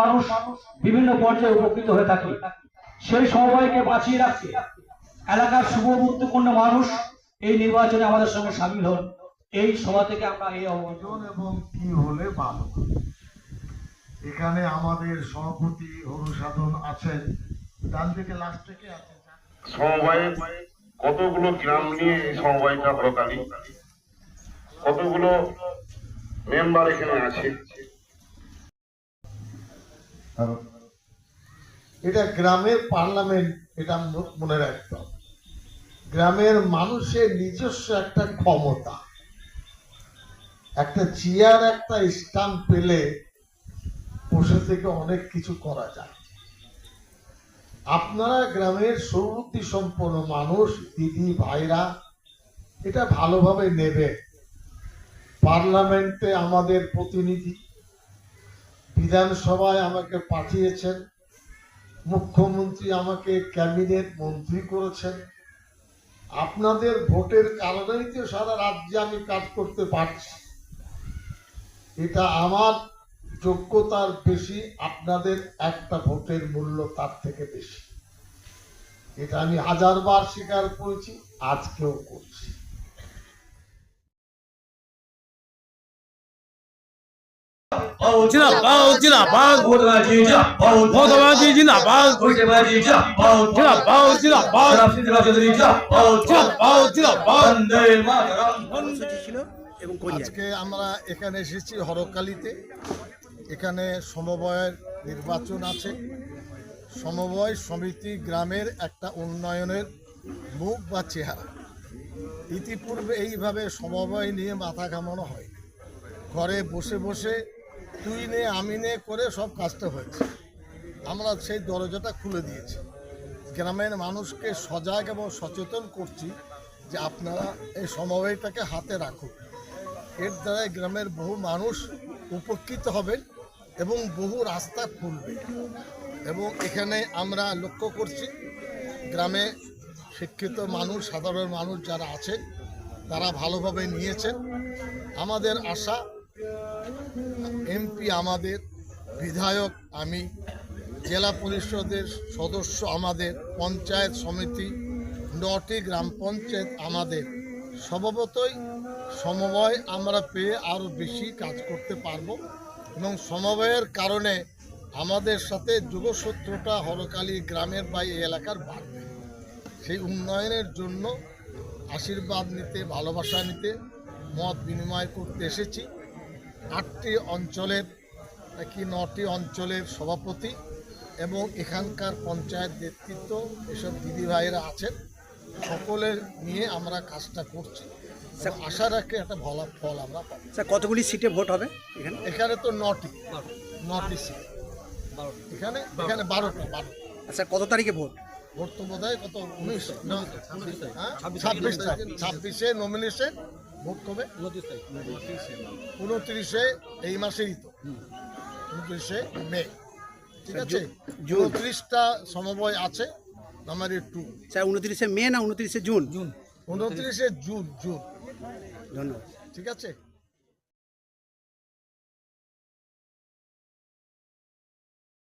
মানুষ বিভিন্ন পর্যায়ে উপকৃত হয়ে থাকে। সেই সমবায়কে বাঁচিয়ে রাখতে এলাকার শুভ গুরুত্বপূর্ণ মানুষ এই নির্বাচনে আমাদের সঙ্গে সামিল হন। এই সভা থেকে আমরা এই প্রয়োজন এবং কি হলে ভালো? এখানে আমাদের সভাপতি অনুসাধন আছেন। ডান দিকে লাস্ট থেকে আছেন সমবায় কতগুলো গ্রাম নিয়ে এই সমবায়টা হরকালী কতগুলো মেম্বার এখানে আছে? এটা গ্রামের পার্লামেন্ট, এটা মনে রাখতে হবে। গ্রামের মানুষের নিজস্ব একটা ক্ষমতা। একটা চেয়ার, একটা স্টাম্প পেলে বসে থেকে অনেক কিছু করা যায়। আপনারা গ্রামের সৌবুদ্ধি সম্পন্ন মানুষ, দিদি, ভাইরা, এটা ভালোভাবে নেবে পার্লামেন্টে আমাদের প্রতিনিধি বিধানসভায় আমাকে পাঠিয়েছেন। মুখ্যমন্ত্রী আমাকে ক্যাবিনেট মন্ত্রী করেছেন। আপনাদের ভোটের কারণেই তো সারা রাজ্যে আমি কাজ করতে পারছি। এটা আমার যোগ্যতার বেশি, আপনাদের একটা ভোটের মূল্য তার থেকে বেশি। এটা আমি হাজারবার স্বীকার করেছি, আজকেও করছি। আজকে আমরা এখানে এসেছি হরকালিতে। এখানে সমবায়ের নির্বাচন আছে। সমবায় সমিতি গ্রামের একটা উন্নয়নের মুখ বা চেহারা। ইতিপূর্বে এইভাবে সমবায় নিয়ে মাথা ঘামানো হয়। ঘরে বসে বসে তুই নে, আমি নে করে সব কাজটা হয়েছে। আমরা সেই দরজাটা খুলে দিয়েছি। গ্রামের মানুষকে সজাগ এবং সচেতন করছি যে আপনারা এই সমবায়টাকে হাতে রাখুন। এর দ্বারা গ্রামের বহু মানুষ উপকৃত হবেন এবং বহু রাস্তা খুলবে। এবং এখানে আমরা লক্ষ্য করছি, গ্রামে শিক্ষিত মানুষ, সাধারণ মানুষ যারা আছেন, তারা ভালোভাবে নিয়েছেন। আমাদের আশা এমপি আমাদের, বিধায়ক আমি, জেলা পরিষদের সদস্য আমাদের, পঞ্চায়েত সমিতি, নটি গ্রাম পঞ্চায়েত আমাদের। স্বভাবতই সমবায় আমরা পেয়ে আরও বেশি কাজ করতে পারব এবং সমবায়ের কারণে আমাদের সাথে যুবসূত্রটা হরকালী গ্রামের বা এই এলাকার বাড়বে। সেই উন্নয়নের জন্য আশীর্বাদ নিতে, ভালোবাসা নিতে, মত বিনিময় করতে এসেছি। আটটি অঞ্চলের কি নটি অঞ্চলের সভাপতি এবং এখানকার পঞ্চায়েত নেতৃত্ব এসব দিদিভাইরা আছেন। সকলের নিয়ে আমরা কাজটা করছি। আশা রাখি একটা ভালো ফল আমরা পাবো। স্যার কতগুলি সিটে ভোট হবে এখানে? এখানে তো নটি। নটি সিট। এখানে? এখানে বারোটা বারো স্যার কত তারিখে ভোট? ভোট তো বোধ হয় কত? উনিশ? হ্যাঁ? ছাব্বিশ ছাব্বিশে নমিনেশন ভোট কবে? উনত্রিশে এই মাসেরই তো। উনত্রিশে মে। ঠিক আছে? উনত্রিশটা সমবয় আছে নাম্বার টু স্যার উনত্রিশে মে না উনত্রিশে জুন? জুন। উনত্রিশে জুন জুন। ধন্যবাদ। ঠিক আছে?